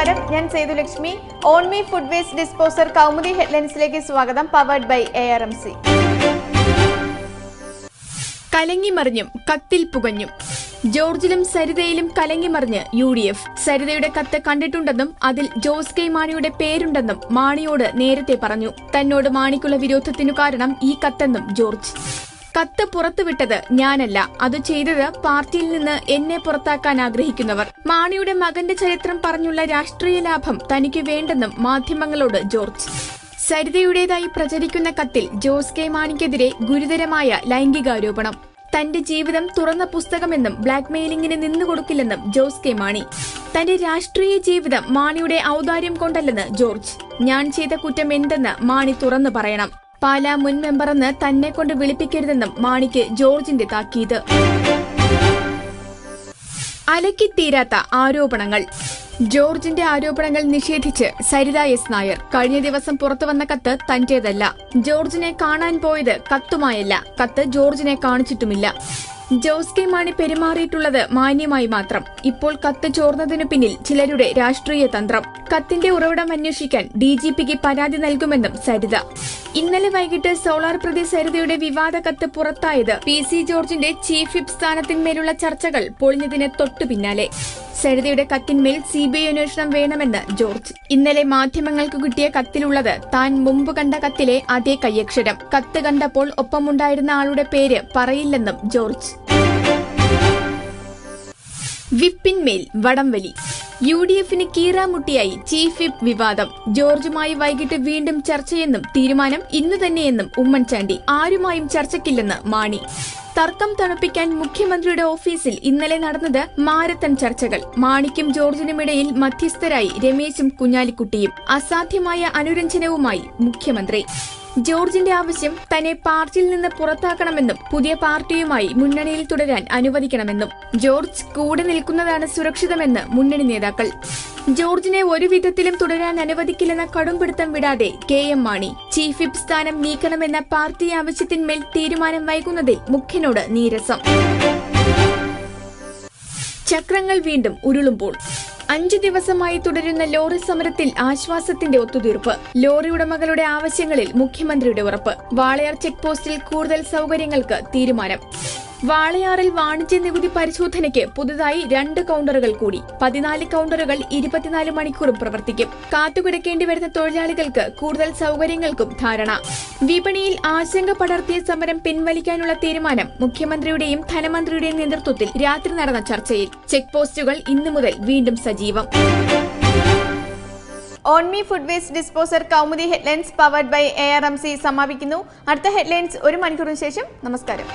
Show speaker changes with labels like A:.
A: നമസ്കാരം. ഞാൻ Sethulakshmi on me food waste disposer Kaumudi ഹെഡ്ലൈൻസിലേക്ക് സ്വാഗതം powered by A R M C
B: കലങ്ങിമറിഞ്ഞും കത്തിൽ പുകഞ്ഞും. ജോർജിലും സരിതയിലും കലങ്ങിമറിഞ്ഞ് യു ഡി എഫ്. സരിതയുടെ കത്ത് കണ്ടിട്ടുണ്ടെന്നും അതിൽ ജോസ് കെ മാണിയുടെ പേരുണ്ടെന്നും മാണിയോട് നേരത്തെ പറഞ്ഞു. തന്നോട് മാണിക്കുള്ള വിരോധത്തിനു കാരണം ഈ കത്തെന്നും ജോർജ്. കത്ത് പുറത്തുവിട്ടത് ഞാനല്ല. അത് ചെയ്തത് പാർട്ടിയിൽ നിന്ന് എന്നെ പുറത്താക്കാൻ ആഗ്രഹിക്കുന്നവർ. മാണിയുടെ മകന്റെ ചരിത്രം പറഞ്ഞുള്ള രാഷ്ട്രീയ ലാഭം തനിക്ക് വേണ്ടെന്നും മാധ്യമങ്ങളോട് ജോർജ്. സരിതയുടേതായി പ്രചരിക്കുന്ന കത്തിൽ ജോസ് കെ മാണിക്കെതിരെ ഗുരുതരമായ ലൈംഗികാരോപണം. തന്റെ ജീവിതം തുറന്ന പുസ്തകമെന്നും ബ്ലാക്ക്മെയിലിംഗിന് നിന്നുകൊടുക്കില്ലെന്നും ജോസ് കെ മാണി. തന്റെ രാഷ്ട്രീയ ജീവിതം മാണിയുടെ ഔദാര്യം കൊണ്ടല്ലെന്ന് ജോർജ്. ഞാൻ ചെയ്ത കുറ്റം എന്തെന്ന് മാണി തുറന്നു പറയണം. പാലാ മുൻ മെമ്പറെന്ന് തന്നെ കൊണ്ട് വിളിപ്പിക്കരുതെന്നും മാണിക്ക് ജോർജിന്റെ താക്കീത്. അലക്കിത്തീരാത്ത ആരോപണങ്ങൾ. ജോർജിന്റെ ആരോപണങ്ങൾ നിഷേധിച്ച് സരിത എസ് നായർ. കഴിഞ്ഞ ദിവസം പുറത്തുവന്ന കത്ത് തന്റേതല്ല. ജോർജിനെ കാണാൻ പോയത് കത്തുമായല്ല. കത്ത് ജോർജിനെ കാണിച്ചിട്ടുമില്ല. ജോസ് കെ മാണി പെരുമാറിയിട്ടുള്ളത് മാന്യമായി മാത്രം. ഇപ്പോൾ കത്ത് ചോർന്നതിനു പിന്നിൽ ചിലരുടെ രാഷ്ട്രീയ തന്ത്രം. കത്തിന്റെ ഉറവിടം അന്വേഷിക്കാൻ ഡി ജി പിക്ക് പരാതി നൽകുമെന്നും സരിത. ഇന്നലെ വൈകിട്ട് സോളാർ പ്രതി സരിതയുടെ വിവാദ കത്ത് പുറത്തായത് പി സി ജോർജിന്റെ ചീഫ് വിപ്പ് സ്ഥാനത്തിന്മേലുള്ള ചർച്ചകൾ പൊളിഞ്ഞതിന് തൊട്ടു പിന്നാലെ. സരിതയുടെ കത്തിന്മേൽ സി ബി ഐ അന്വേഷണം വേണമെന്ന് ജോർജ്. ഇന്നലെ മാധ്യമങ്ങൾക്ക് കിട്ടിയ കത്തിലുള്ളത് താൻ മുമ്പ് കണ്ട കത്തിലെ അതേ കയ്യക്ഷരം കത്ത് കണ്ടപ്പോൾ ഒപ്പമുണ്ടായിരുന്ന ആളുടെ പേര് പറയില്ലെന്നും ജോർജ്. വിപ്പിന്മേൽ വടംവലി. യു ഡി എഫിന് കീറാമുട്ടിയായി ചീഫ് വിപ്പ് വിവാദം. ജോർജുമായി വൈകിട്ട് വീണ്ടും ചർച്ചയെന്നും തീരുമാനം ഇന്ന് തന്നെയെന്നും ഉമ്മൻചാണ്ടി. ആരുമായും ചർച്ചയ്ക്കില്ലെന്ന് മാണി. തർക്കം തണുപ്പിക്കാൻ മുഖ്യമന്ത്രിയുടെ ഓഫീസിൽ ഇന്നലെ നടന്നത് മാരത്തൺ ചർച്ചകൾ. മാണിക്കും ജോർജിനുമിടയിൽ മധ്യസ്ഥരായി രമേശും കുഞ്ഞാലിക്കുട്ടിയും. അസാധ്യമായ അനുരഞ്ജനവുമായി മുഖ്യമന്ത്രി. ജോർജിന്റെ ആവശ്യം തന്നെ പാർട്ടിയിൽ നിന്ന് പുറത്താക്കണമെന്നും പുതിയ പാർട്ടിയുമായി മുന്നണിയിൽ തുടരാൻ അനുവദിക്കണമെന്നും ജോർജ് കൂടെ നിൽക്കുന്നതാണ് സുരക്ഷിതമെന്ന് മുന്നണി നേതാക്കൾ. ജോർജിനെ ഒരു വിധത്തിലും തുടരാൻ അനുവദിക്കില്ലെന്ന കടുംപിടുത്തം വിടാതെ K M Mani chief whip സ്ഥാനം നീക്കണമെന്ന പാർട്ടി ആവശ്യത്തിന്മേൽ തീരുമാനം വൈകുന്നതിൽ മുഖ്യനോട് നീരസം. ചക്രങ്ങൾ വീണ്ടും ഉരുളുമ്പോൾ അഞ്ചു ദിവസമായി തുടരുന്ന ലോറി സമരത്തിൽ ആശ്വാസത്തിന്റെ ഒത്തുതീർപ്പ്. ലോറി ഉടമകളുടെ ആവശ്യങ്ങളിൽ മുഖ്യമന്ത്രിയുടെ ഉറപ്പ്. വാളയാർ ചെക്ക് പോസ്റ്റിൽ കൂടുതൽ സൗകര്യങ്ങൾക്ക് തീരുമാനം. വാളയാറിൽ വാണിജ്യ നികുതി പരിശോധനയ്ക്ക് പുതുതായി രണ്ട് കൗണ്ടറുകൾ കൂടി. പതിനാല് കൗണ്ടറുകൾ ഇരുപത്തിനാല് മണിക്കൂറും പ്രവർത്തിക്കും. കാത്തുകിടക്കേണ്ടി വരുന്ന തൊഴിലാളികൾക്ക് കൂടുതൽ സൗകര്യങ്ങൾക്കും ധാരണ. വിപണിയിൽ ആശങ്ക പടർത്തിയ സമരം പിൻവലിക്കാനുള്ള തീരുമാനം മുഖ്യമന്ത്രിയുടെയും ധനമന്ത്രിയുടെയും നേതൃത്വത്തിൽ രാത്രി നടന്ന ചർച്ചയിൽ. ചെക്ക് പോസ്റ്റുകൾ ഇന്നു മുതൽ വീണ്ടും സജീവം.
A: On me food waste disposer Kaumudi headlines powered by A R M C സമാപിക്കുന്നു. അടുത്ത ഹെഡ്ലൈൻസ് ഒരു മണിക്കൂറിന് ശേഷം നമസ്കാരം.